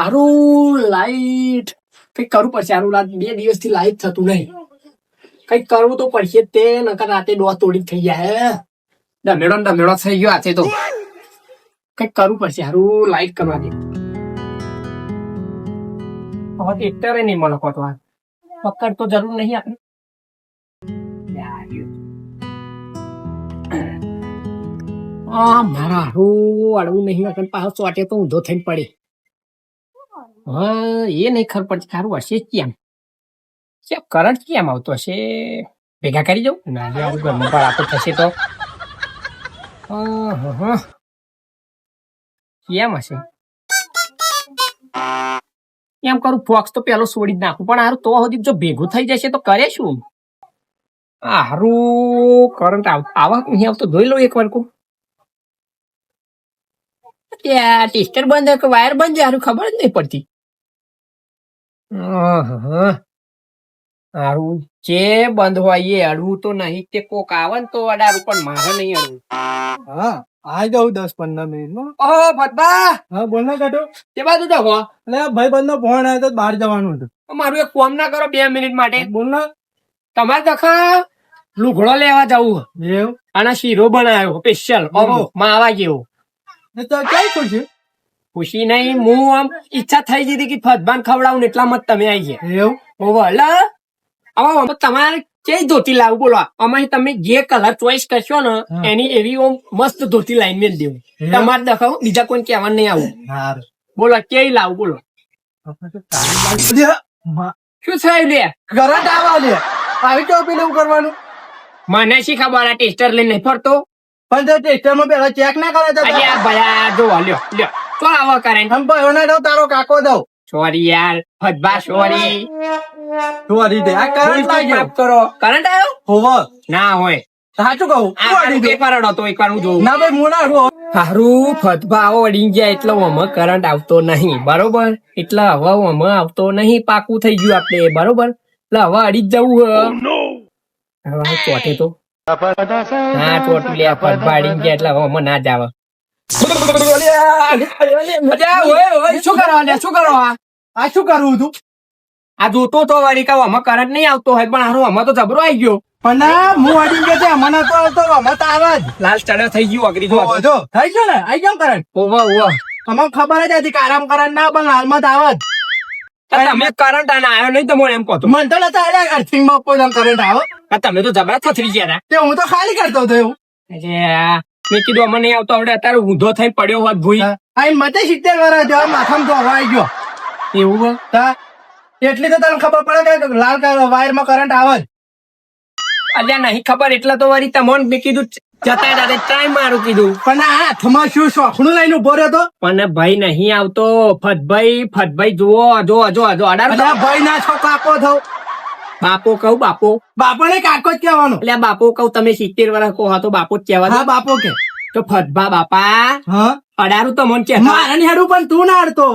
હારું લાઈટ. કઈ કરવું પડશે હારું રાત બે દિવસથી લાઈટ થતું નહીં. કઈ કરવું તો પડશે તે નકર રાતે ડોહ તોડી થઈ જાય ડમેડો ને ડમેડો થઈ ગયો આજે તો. કઈ કરવું પડશે હારું લાઈટ કરવા દે હવે ટ્રેક્ટરે નહીં મળે કોટવા પકડ તો જરૂર નહીં આપણે. આ મારા હારું અડવું નહીં પાછો ચોટે તો ઊંધો થઈને પડે. હા એ નહીં ખબર પડતી સારું હશે જ કેમ? કેમ કરંટ કેમ આવતો હશે? ભેગા કરી જાઉં ના લે આવું ગરમ પર આપો થશે તો. કેમ હશે? એમ કરું ફોક્સ તો પેલો છોડી જ નાખું, પણ હારું તો સુધી જો ભેગું થઈ જશે તો કરે શું? હારું કરંટ આવા નહીં આવતો જોઈ લઉં એક વાર કહું ત્યાં ટેસ્ટર બંધ, કે વાયર બંધ છે હારું ખબર જ નહીં પડતી. હારું જે બંધ હોય એ અડવું તો નહીં તે કોક આવે ને તો અડારું પણ મારે નહીં અડવું. હા આ જાઉં દસ પંદર મિનિટમાં. ઓહો ભટબા હા બોલ ને કાઢો તે બાજુ જાવ એટલે ભાઈ બંધનો ફોન આવ્યો તો બહાર જવાનું હતું. મારું એક ફોન ના કરો બે મિનિટ માટે. બોલ ને. તમારે દખા લુગડો લેવા જવું. એવું? આના શીરો બનાવ્યો સ્પેશિયલ ઓહો. માવા જેવો. તો ક્યાં ખુશી? ખુશી નહીં હું આમ ઈચ્છા થઈ જતી કે ફદબાન ખવડાવું એટલા મત તમે આવી ગયા. એવું? ઓહો હવે તમારે કઈ ધોતી લાવું? બોલો અમારી તમે જે કલર ચોઈસ કરશો ને એની એવી ઓમ મસ્ત ધોતી લાઈન જ દેવું તમારે દેખાવ બીજા કોઈ કહેવાનું નહીં આવું. બોલો કેવી લાવું? બોલો. શું થયું લે કરંટ આવા લે આવી તો પેલું કરવાનું? મને શી ખબર આ ટેસ્ટર લઈને ફરતો? પણ ટેસ્ટરમાં પેલા ચેક ના કરે તો ભયા જો લ્યો લ્યો. તો આવો કરે ભાઈઓ ના દઉં તારો કાકો દઉં. સોરી યાર ફદબા સોરી. ચોરી દે આ કરંટ લાગ્યો માફ કરો. કરંટ આવ્યો? હોવો. ના હોય. સાચું કહું આ ચોરી હારું દે એક અડો તો એક હું જોઉં. ના ભાઈ હું ના અડું. હારું ફતબા અડી ગયા એટલે ઓમાં કરંટ આવતો નહીં. બરોબર? એટલે હવે ઓમાં આવતો નહીં પાકું થઈ ગયું આપણે બરોબર? એટલે હવે અડી જ જવું હે. હવે ચોટે તો. હા ચોટું લે ફતબા અડી ગયા એટલે હવે આમાં ના જ આવે. શું કરવા શું કરવા આ? શું કરવું તું? આ જોતો તો વળી કહું આમાં કરંટ નહીં આવતો હોય પણ હારું આમાં તો જબરો આવી ગયો. પણ હું અડી ગયો છે મને તો તો અમે તો આવે જ. લાલ ચડ્યો થઈ ગયું અગરી જો. થઈ ગયો ને? આઈ ગયો કરંટ? ઓવા ઓવા તમને ખબર જ હતી કે આરામ કરંટ ના પણ હાલમાં તો આવે જ. તમે કરંટ આને આવ્યો નહીં તો મને એમ કહો મને તો નતા એટલે અર્થિંગમાં કોઈ કરંટ આવે તમે તો જબરા થથરી ગયા તે. હું તો ખાલી કરતો હતો એવું. મેં કીધું અમને નહીં આવતો આવડે. અત્યારે ઊંધો થઈને પડ્યો હોત ભૂઈ. આ મતે સિત્તેર વર્ષ જો માથામાં તો હવા ગયો. એવું? તા એટલી તો તને ખબર પડે કે લાલ વાયરમાં કરંટ આવે જ. અલ્યા નહીં ખબર એટલે તો વળી તમને મેં કીધું જતા દાદા ટ્રાય મારું કીધું. પણ આ હાથમાં શું શોખણું લઈને ઊભો રહ્યો તો પણ ભાઈ નહીં આવતો. ફતભાઈ ફતભાઈ જુઓ જો જો જો અડાર ભાઈ ના છો કાપો થો બાપો કહું બાપો. બાપો ને કાકો જ કહેવાનો. એટલે બાપો કહું તમે સિત્તેર વર્ષ કહો તો બાપો જ કહેવા હા બાપો કે. તો ફતભા બાપા. હા? અડારું તો મન કે મારા ની હાડું પણ તું ના અડતો.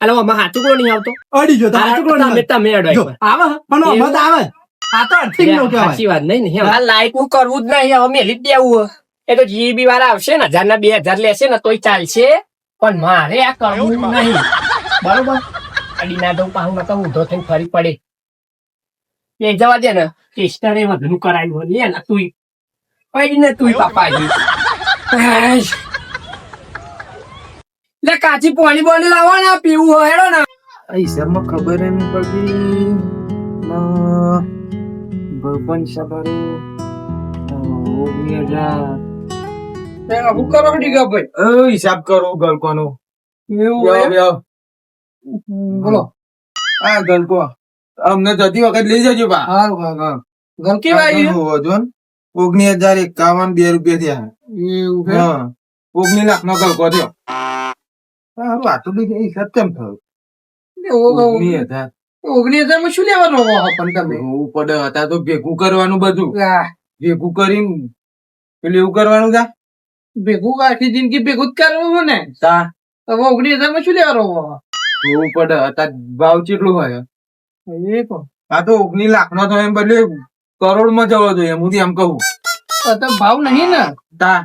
અલે આમાં હાથું કોણ નહીં આવતો? અડી જો કોણ તમે તમે અડાય આવે પણ આમાં તો આવે. આ તો અર્થિંગ નો કહેવાય. સાચી વાત નહીં નહીં આ લાઈક હું કરવું જ નહીં હવે મેલી જ દેવું. એ તો જીબી વાળા આવશે ને હજાર ના બે હજાર લેશે ને તોય ચાલશે. પણ મારે આ કરવું નહીં. બરોબર. અડી ના દઉં પાહું નકર ઊંધો થઈને ફરી પડે. એ જવા દે ને. ટેસ્ટરે વધુ કરાયું. લે ને તું પડી ને તું પાપાજી. લે કાચી પાણી બોણી લાવો ને પીવું હોય હેડો ને. હિસાબમાં ખબર નહીં પડતી ભગવાન હું કરો ડીગા ભાઈ? હિસાબ કરો ગલકોનો. એવું બોલો. આ ગલકો. અમને જતી વખત લઈ જજો બા. ગલકી વાળી ઓગણીસ હજાર એકાવન બે રૂપિયા થયા ઓગણી લાખ નો ગલકો થયો. સારું આ તો બી હિસાબ કેમ થયો? ઓગણીસ હજાર. ઓગણીસ હજારમાં શું લેવાનું પણ તમે? એવું પડે હતા તો ભેગું કરવાનું બધું. ભેગું કરીને પેલું એવું કરવાનું તા? ભેગું આખી જિંદગી ભેગું જ કરવું ને? તા. હવે ઓગણીસ હજારમાં શું લેવાનું એવું પડે હતા ભાવ કેટલું હોય? આ તો ઓગણી લાખ નો તો એમ બદલે કરોડમાં જવો જોઈએ હું એમ કહું. તો ભાવ નહીં ને. તા.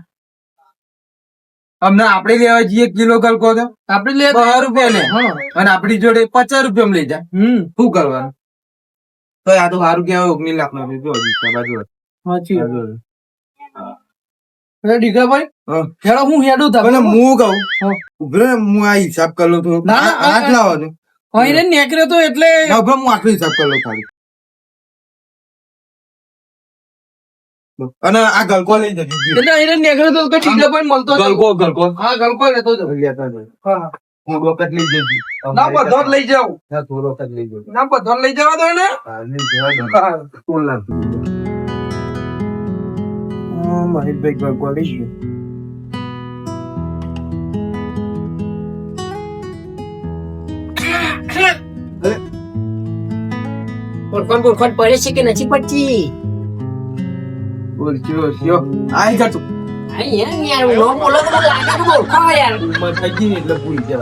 અમને આપણે લેવા જઈએ કિલો ગલકો તો. આપડે લે બાર રૂપિયા લે. અને આપણી જોડે પચાસ રૂપિયા લઈ જાય હમ. શું કરવાનું? તો આ તો સારું કહેવાય ઓગણી લાખ નો જો હિસાબ આ જો. સાચી હા. હેડો હું હેડું તા હું કહું. ઉભરે હું આ હિસાબ કરું તો. ના. લાવો છો અહીં નેકરે તો એટલે ના હું આખરી હિસાબ કરી લઉં ખાલી. અને આ ગલકો લઈ જજો એટલે અહીં નેકરે તો ઠીક પણ મળતો ગલકો ગલકો. હા ગલકો લેતો જ લેતા જજો. હા. લઈ જજો ના બધો લઈ જાવ ના, વખત લઈ જજો. ના બધો જ લઈ જવા દો ને હા, લઈ જવા દો. હા. સોળ લાખ ગલકો લઈ ગયો. ઓળખણ બોળખણ પડે છે કે નથી પડતી? ઓળખ્યો, જો આઈ જા તું. નો ને.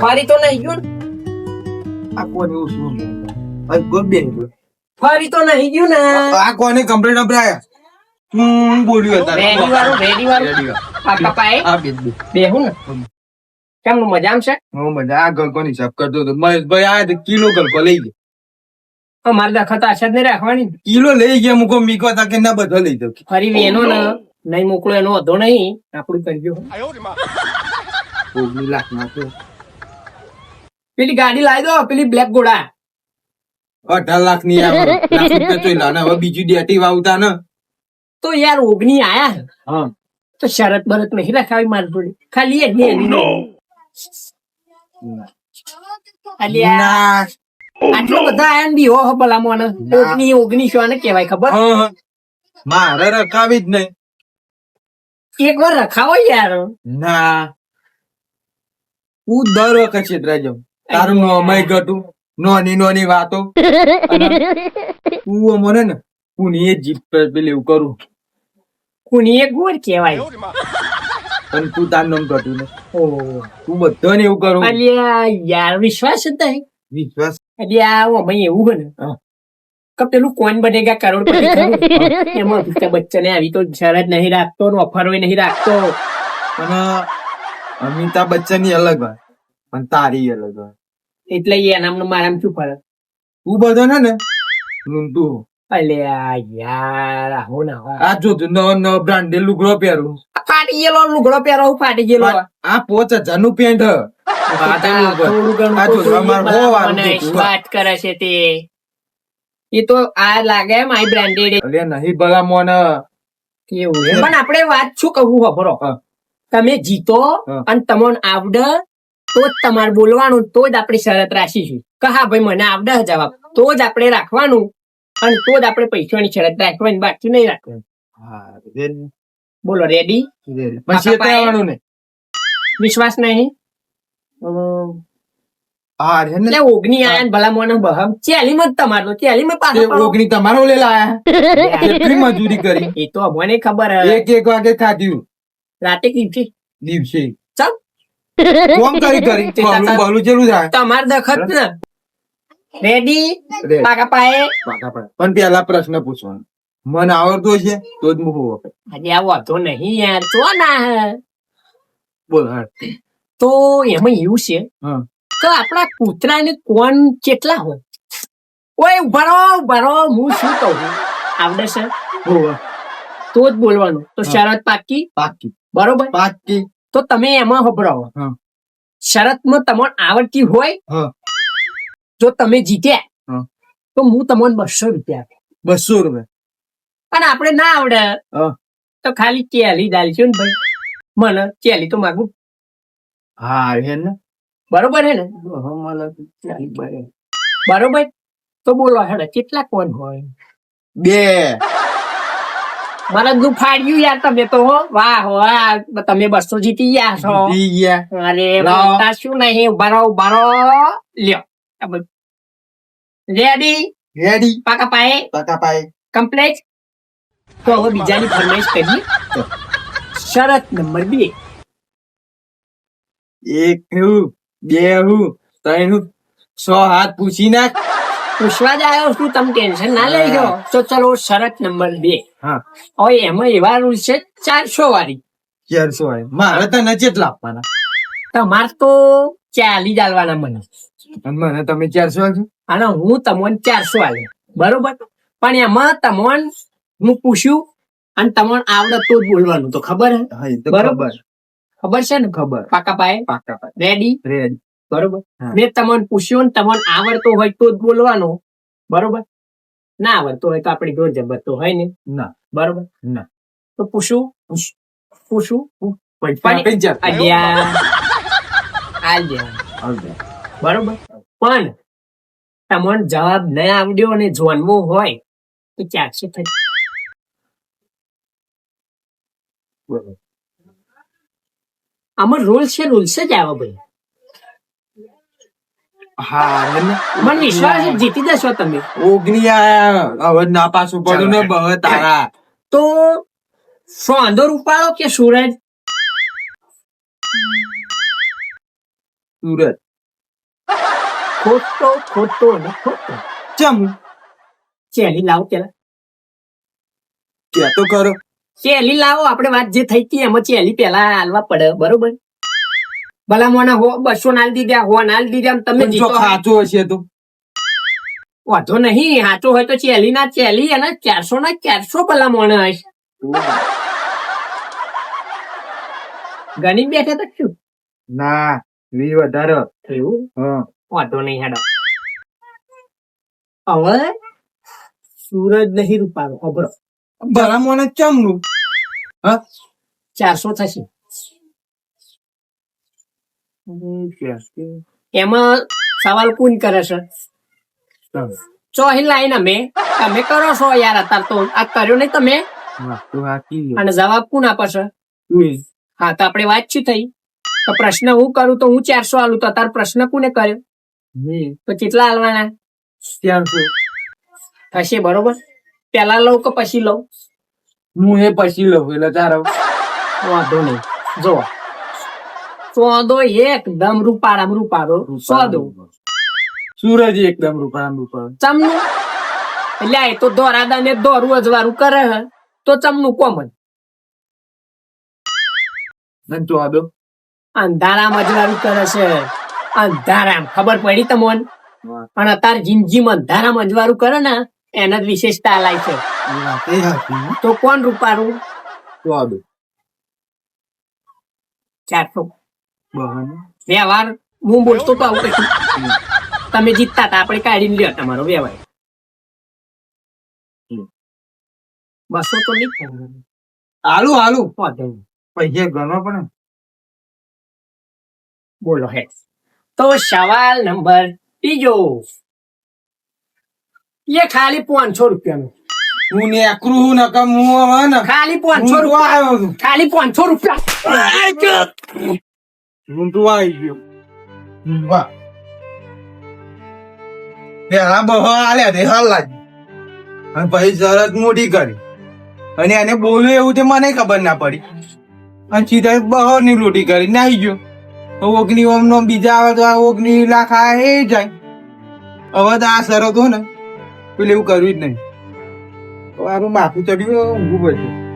ફરી તો નહીં ગયું ને? આ કોને ને? કમ્પ્લેટ અભરાયા? તું બોલ્યું હતા રેડી વાળું રેડી વાળું. આ બે. ને? કેમનું મજામાં છે? હું મજા આ ગલકોની હિસાબ કરતો હતો. મહેશભાઈ આ કિલો ગલકો લઈ ગયા. અમારે દખત આશા જ નહીં રાખવાની. કિલો લઈ ગયા મૂકો મીકો તા કે ના બધો લઈ દો ફરી વેનો ને નહીં મોકલો એનો વધો નહીં. આપણું કરજો ઓગણી લાખ ના તો પેલી ગાડી લાવી દો પેલી બ્લેક ઘોડા અઢાર લાખની હવે બીજું ડેટી વાવતા ને. તો યાર ઓગણી આયા હા. તો શરત બરત નહીં રાખાવી મારી જોડે. ખાલી એની. આટલો બધા આયન બી હો ભલા મોને ઓગની ઓગણી શું આને કહેવાય ખબર? મારે રખાવી જ નહીં. એક વાર રખાવો યાર. ના. હું દર વખત છેતરાઈ જાઉં તારું નોમય ઘટું. નોની નોની વાતો. હું તું મને ને કુની એ જીપ પર પેલી એવું કરું. કુની એ ગોર કહેવાય. અને તું તાર નામ ઘટું ને ઓહ. તું બધાને એવું કરું. યાર વિશ્વાસ જ નહીં. વિશ્વાસ એવું હોય ને હા. કે પેલું કોણ બનેગા કરોડપતિ? એમાં અમિતાભ બચ્ચને આવી તો શરત નહીં રાખતો ને હોય નહીં રાખતો અને અમિતાભ બચ્ચનની અલગ હોય અને તારી અલગ હોય એટલે એનામાં મારામ શું ફરક તું બધો ને ને લૂંટું અલ્યા યાર આવો ના આ જો નવ નવો બ્રાન્ડેડ લુગડો પહેરું ફાટી ગયેલો લુગડો પહેરો હું ફાટી ગયેલો. આ પોચ હજારનું પેન્ટ. વાત કરે છે તે? એ તો આ લાગે મારી બ્રાન્ડેડ અરે નહીં ભલા મોને. કેવું છે. પણ આપણે વાત શું કહું ખબરો તમે જીતો અને તમને આવડે તો જ તમારે બોલવાનું તો જ આપણી શરત રાખીશું. કે હા ભાઈ મને આવડે જવાબ. તો જ આપણે રાખવાનું અને તો જ આપણે પૈસાની શરત રાખવાની બાકી નહીં રાખવાનું. બોલો રેડી પછી આવવાનું ને? વિશ્વાસ નહીં? ઓગણી આયા ભલા મોને બહમ ચાલીમ જ તમારો ચેલી પાછો ઓગણી તમારો કેટલી મજૂરી કરી? એ તો મને ખબર. એક એક વાગે ખાધ્યું. રાતે કીધી. દિવસે. ચાલ કોમ કરી કરી? બહલું બહલું ચેલું થાય. તમાર દખત ને. રેડી. પાકા પાએ પાકા પાકા. પણ પેલા પ્રશ્ન પૂછવાનો. મને આવડતું છે તો જ હું વખત આજે આ વાંધો નહીં યાર તો ના. બોલ તો એમાં એવું છે. કે આપણા કૂતરાને કોણ કેટલા હોય? ઓય ભરો ભરો હું શું કહું? આવડે છે? તો જ બોલવાનું. તો. શરત પાકી પાકી બરોબર? પાકી તો તમે એમાં હભરાવો. શરતમાં તમને આવડતી હોય જો તમે જીત્યા તો હું તમને બસો રૂપિયા આપે બસો રૂપિયા. અને આપણે ના આવડે. તો ખાલી ચેલી દાલજો ને ભાઈ. મને ચેલી તો માગું. હા હે ને. બરોબર હે ને? મને બરોબર? તો બોલો હેડે કેટલા કોણ હોય. બે. મારા દુ ફાડ્યું યાર તમે તો હો. વાહ વાહ. તમે બસો જીતી ગયા છો. અરે. બોલતા શું નહીં? ઉભારો ઉભારો લ્યો. રેડી રેડી પાકા પાએ પાકા પાય. કમ્પ્લેટ તો હવે બીજાની ફરમાઈશ કરીએ. શરત નંબર બે. એક હું બે હું ત્રણ હું સો હાથ પૂછી નાખ. પૂછવા જ આવ્યો છું તમે ટેન્શન ના લેજો. તો ચલો શરત નંબર બે. હા. હવે એમાં એવા રૂલ છે ચારસો વાળી. ચારસો વાળી. મારે તને કેટલા આપવાના. તમારે તો ચાલી જ આલવાના મને. મને તમે ચારસો આલશો અને હું તમને ચારસો આલ્યો. બરોબર? પણ એમાં તમને હું પૂછ્યું અને તમને આવડત તો જ બોલવાનું તો ખબર હે? બરોબર. ખબર. છે ને? ખબર. પાકા પાયે? પાકા પાક્કા. રેડી રેડી બરોબર. મેં તમને પૂછ્યું ને તમને આવડતો હોય તો જ બોલવાનો. બરોબર? ના આવડતો હોય તો આપણી જોર જબરતો હોય ને? ના. બરોબર? ના. તો પૂછું? પૂછું. બરોબર? પણ તમને જવાબ ન આવડ્યો અને જોનવો હોય તો ચારસો થઈ બરોબર. આમાં રૂલ્સ છે રૂલ્સ જ આવો ભાઈ. હા મને વિશ્વાસ છે જીતી જશો તમે. ઓગણી હવે ના પાછું પડ્યું ને બહુ તારા. તો સોંદો ઉપાડો કે સૂરજ? સુરત ખોટો ખોટો ને ખોટો. ચમ. ચેલી લાવો પેલા. કે તો કરો. ચેલી લાવો આપણે વાત જે થઈ હતી એમાં ચેલી પેલા હાલવા પડે બરોબર? ભલા મને હો બસો નાલ દીધા હો નાલ દીધા તમે ખાચું હશે તો? વાંધો નહીં સાચો હોય તો ચેલી ના ચેલી અને ચારસો ના ચારસો ભલા મોણે હશે. ગણી બેઠા તો શું? ના વી વધારે. થયું વાંધો નહીં હેડો. હવે સૂરજ નહીં રૂપારો અભરો. ભલા મને ચમનું ચારસો થશે. એમાં સવાલ કોણ કરે છે? ચોહી લાઈન અમે તમે કરો છો યાર અત્યારે તો. આ કર્યો નહીં તમે. અને જવાબ કોણ આપે છે? હા તો આપણે વાતચીત થઈ? તો પ્રશ્ન હું કરું તો હું ચારસો આલું તો તાર પ્રશ્ન કોને કર્યો? તો કેટલા આલવાના? ચારસો. થશે બરોબર? પેલા લઉં કે પછી લઉં? હું એ પછી લઉં એટલે તારો વાંધો નહીં. જો. સોદો એકદમ રૂપારામ રૂપારો સોદો. સૂરજ એકદમ રૂપાળા રૂપાળા. ચમનું? એટલે આ તો દોરાદા ને દોરું અજવારું કરે હે. તો ચમનું કોમન ચોદો અંધારામ અજવાળું કરે છે. અંધારામ. ખબર પડી તમને? પણ અત્યારે જિંદગીમાં અંધારામ અજવાળું કરે ને એના જ વિશેષતા લાય છે. તો કોણ રૂપારું? ચોદો ચારસો. વ્યવહાર. હું બોલતો તો આવું કશું. તમે જીતતા હતા આપણે કાઢીને લ્યો તમારો વ્યવહાર. બસો તો નહીં. આલુ આલુ પૈસા ગણવા પડે. બોલો હે તો સવાલ નંબર ત્રીજો. એ ખાલી પાંચસો રૂપિયાનું. હું ને એકરું હું નકમ હું હવે ને ખાલી પાંચસો રૂપિયા. આવ્યો છું. ખાલી પાંચસો રૂપિયા. હું તો આવી ગયો. વાહ પેલા બહુ આલ્યા તે હાલ લાગી અને પછી શરત મોટી કરી. અને એને બોલ્યું એવું તે મને ખબર ના પડી. અને સીધા બહારની લોટી કરી ને આવી ગયો ઓગની ઓમ નો બીજા આવે તો આ ઓગની લાખ આ એ જાય. હવે તો આ શરત હો ને. પેલું એવું કર્યું જ નહીં. માથું ચડ્યું ઊંઘું પડશે